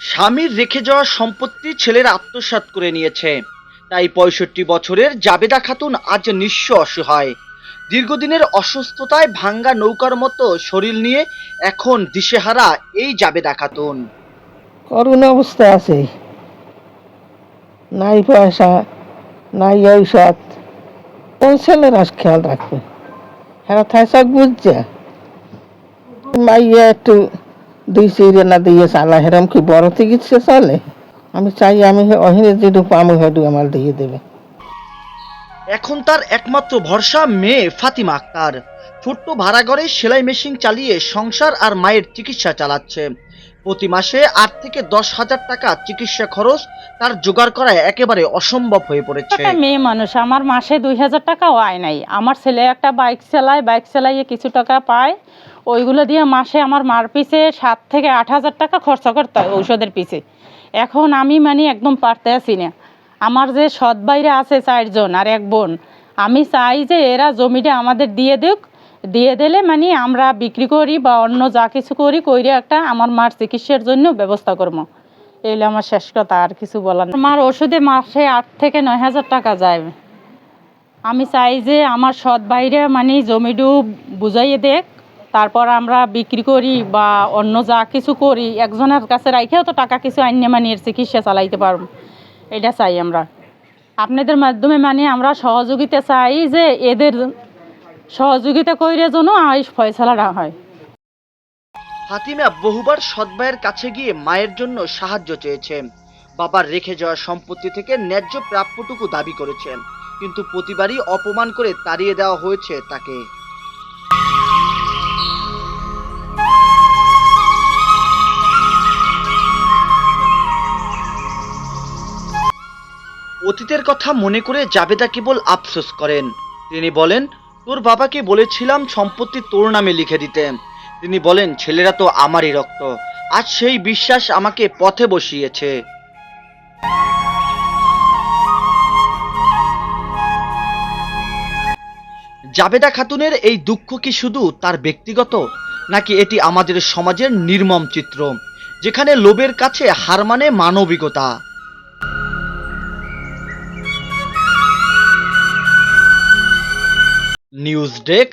স্বামীর রেখে যাওয়া সম্পত্তি ছেলের আত্মসাৎ করে নিয়েছে। তাই পঁয়ষট্টি বছরের জাবেদা খাতুন আজ নিঃস্ব অসহায়। দীর্ঘদিনের অসুস্থতায় ভাঙ্গা নৌকার মতো শরীর নিয়ে এখন দিশেহারা এই জাবেদা খাতুন। করুণ অবস্থা আছে। নাই পয়সা, নাই ঔষধ। কোন ছেলেরা খেয়াল রাখবে হ্যাঁ থাইসক বুঝছে। মাইয়া একটু দুই চিড়ে না দিয়ে চালা হেরম কি বড় চিকিৎসা চলে? আমি চাই আমি অহিনে যেটুকু পামো হেটু আমার দিয়ে দেবে। এখন তার একমাত্র ভরসা মেয়ে ফাতিমা আক্তার। ছোট্ট ভাড়া ঘরে সেলাই মেশিন চালিয়ে সংসার আর মায়ের চিকিৎসা চালাচ্ছে। প্রতি মাসে আট থেকে দশ হাজার টাকা চিকিৎসা খরচ তার জোগাড় করা একেবারে অসম্ভব হয়ে পড়েছে। মেয়ে মানুষ, আমার মাসে দুই হাজার টাকাও আয় নাই। আমার ছেলে একটা বাইক চালায়, বাইক চালাইয়ে কিছু টাকা পায়। ওইগুলো দিয়ে মাসে আমার মার পিছে সাত থেকে আট হাজার টাকা খরচা করতে হয় ঔষধের পিছে। এখন আমি মানে একদম পারতে আছি না। আমার যে সৎ বাইরে আছে চারজন আর এক বোন, আমি চাই যে এরা জমিটা আমাদের দিয়ে দিক দিয়ে দিলে মানে আমরা বিক্রি করি বা অন্য যা কিছু করি, কইরে একটা আমার মার চিকিৎসার জন্য ব্যবস্থা করব। এলে আমার শেষ কথা, আর কিছু বলার। আমার ওষুধে মাসে আট থেকে নয় হাজার টাকা যায়। আমি চাই যে আমার সৎ বাইরে মানে জমিটু বুঝাইয়ে দেখ তারপর আমরা বিক্রি করি বা অন্য যা কিছু করি, একজনের কাছে রাখেও তো টাকা কিছু আইনে মানে এর চিকিৎসা চালাইতে পারব। এটা চাই আমরা। আপনাদের মাধ্যমে মানে আমরা সহযোগিতা চাই যে এদের সহযোগিতা কইরে যেন এই ফয়সালাটা হয়। ফাতিমা বহুবার সৎবাইয়ের কাছে গিয়ে মায়ের জন্য সাহায্য চেয়েছেন বাবার রেখে যাওয়া সম্পত্তি থেকে ন্যায্য প্রাপ্যটুকু দাবি করেছেন কিন্তু প্রতিবারই অপমান করে তাড়িয়ে দেওয়া হয়েছে তাকে। অতীতের কথা মনে করে জাবেদা কেবল আফসোস করেন। তিনি বলেন তোর বাবাকে বলেছিলাম সম্পত্তি তোর নামে লিখে দিতে। তিনি বলেন, ছেলেরা তো আমারই রক্ত। আজ সেই বিশ্বাস আমাকে পথে বসিয়েছে। জাবেদা খাতুনের এই দুঃখ কি শুধু তার ব্যক্তিগত, নাকি এটি আমাদের সমাজের নির্মম চিত্র, যেখানে লোভের কাছে হার মানে মানবিকতা? News desk